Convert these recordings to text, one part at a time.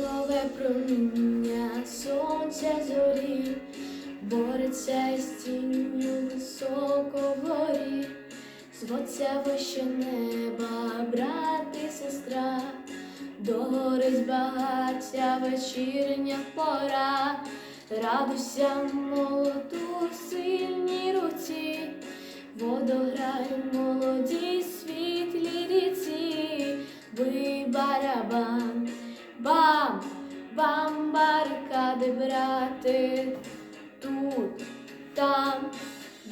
нове проміння. Сонця зорі, бореться із тінню високо вгорі, зводься вище неба, брат і сестра, догорить багаття вечірня пора, радуйся молоду в сильній руці, водограй молоді світлі ріці, бий барабан, барикади, брати, тут, там,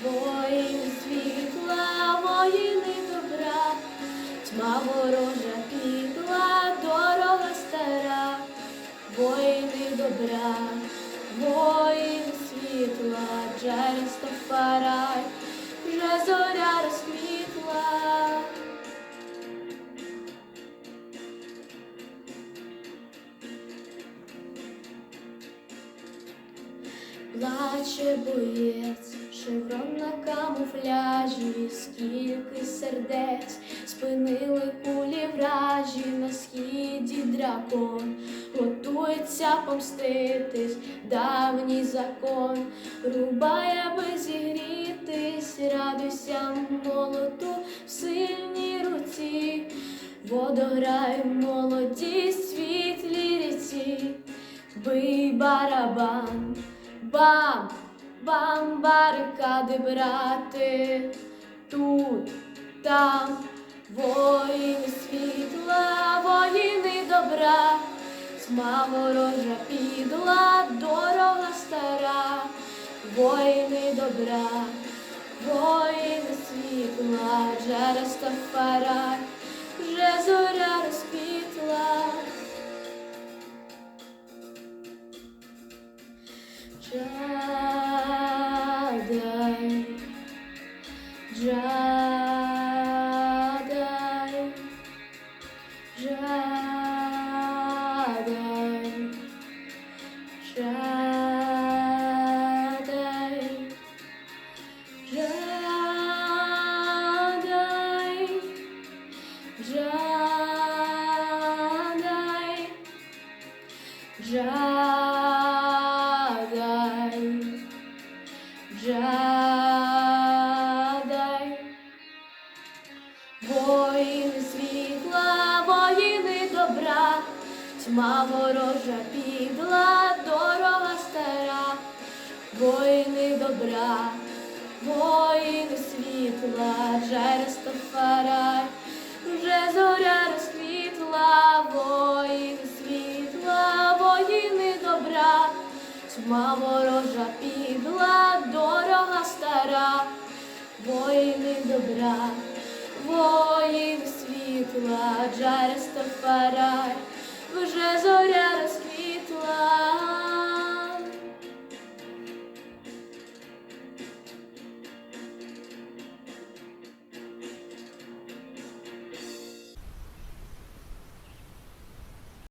воїни світла, воїни добра, тьма ворожа підла, дорога стара, воїни добра, воїни світла, джерес фарай, вже зоря розквітла. Плаче боєць, шеврон на камуфляжі, скільки сердець спинили кулі вражі на східі дракон, готується помститись, давній закон, рубає, аби зігрітись, радуйся молоту в сильній руці, водограй молоді світлі ріці. Бий барабан, бам, бам, барикади брати, тут, там, воїни світла, воїни добра, тьма ворожа підла, дорога стара, воїни добра, воїни світла, джерес та Jadai, Jadai, Jadai, Jadai, Jadai, Jadai, Jadai. Тьма ворожа підла, дорога стара, воїни добра, воїни світла, джерес та фарай, вже зоря розквітла, воїни світла, воїни добра, тьма ворожа підла, дорога стара, воїни добра, воїни світла, джерес та фарай,